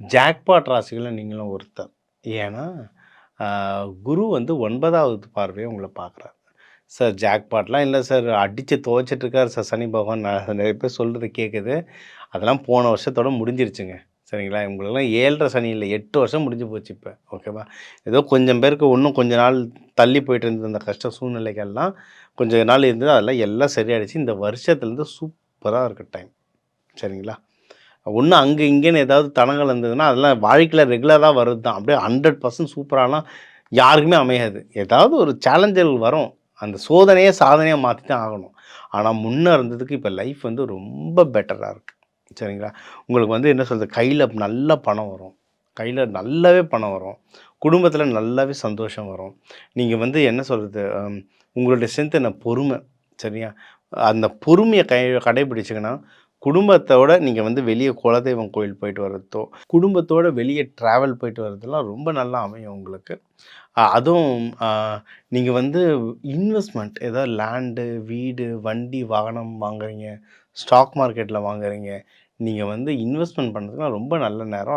Jackpot ராசிகளில் நீங்களும் ஒருத்தர். ஏன்னா, குரு வந்து ஒன்பதாவது பார்வையை உங்களை பார்க்குறாரு சார் ஜாக்பாட்லாம் இல்லை சார். அடித்து துவச்சிட்டுருக்காரு சார் சனி பகவான். நான் நிறைய பேர் சொல்கிறது கேட்குது. அதெல்லாம் போன வருஷத்தோட முடிஞ்சிருச்சுங்க. சரிங்களா? உங்களுக்கெல்லாம் 7 சனி இல்லை எட்டு வருஷம் முடிஞ்சு போச்சு இப்போ ஓகேவா? ஏதோ கொஞ்சம் பேருக்கு இன்னும் கொஞ்ச நாள் தள்ளி போயிட்டு இருந்த அந்த கஷ்ட சூழ்நிலைகள்லாம் கொஞ்ச நாள் இருந்தது. அதெல்லாம் எல்லாம் சரியாயிடுச்சு. இந்த வருஷத்துலேருந்து சூப்பராக இருக்க டைம். சரிங்களா? ஒன்று அங்கே இங்கேன்னு ஏதாவது தனங்கள் இருந்ததுன்னா, அதெல்லாம் வாழ்க்கையில் ரெகுலராக வருது தான். அப்படியே 100% சூப்பராலாம் யாருக்குமே அமையாது. ஏதாவது ஒரு சேலஞ்சல் வரும். அந்த சோதனையே சாதனையாக மாற்றி தான் ஆகணும். ஆனால் முன்னே இருந்ததுக்கு இப்போ லைஃப் வந்து ரொம்ப பெட்டராக இருக்குது சரிங்களா? உங்களுக்கு வந்து என்ன சொல்கிறது கையில் நல்ல பணம் வரும். கையில் நல்லாவே பணம் வரும். குடும்பத்தில் நல்லாவே சந்தோஷம் வரும். நீங்கள் வந்து என்ன சொல்கிறது உங்களுடைய ஸ்ட்ரென்த் என்ன? பொறுமை. சரியா? அந்த பொறுமையை கை கடைபிடிச்சிங்கன்னா குடும்பத்தோட நீங்கள் வந்து வெளியே குலதெய்வம் கோயில் போயிட்டு வர்றதோ, குடும்பத்தோட வெளியே ட்ராவல் போயிட்டு வர்றதெல்லாம் ரொம்ப நல்லா அமையும் உங்களுக்கு. அதுவும் நீங்கள் வந்து இன்வெஸ்ட்மெண்ட் ஏதாவது லேண்டு, வீடு, வண்டி, வாகனம் வாங்குறீங்க, ஸ்டாக் மார்க்கெட்டில் வாங்குறீங்க. நீங்கள் வந்து இன்வெஸ்ட்மெண்ட் பண்ணுறதுக்குலாம் ரொம்ப நல்ல நேரம்.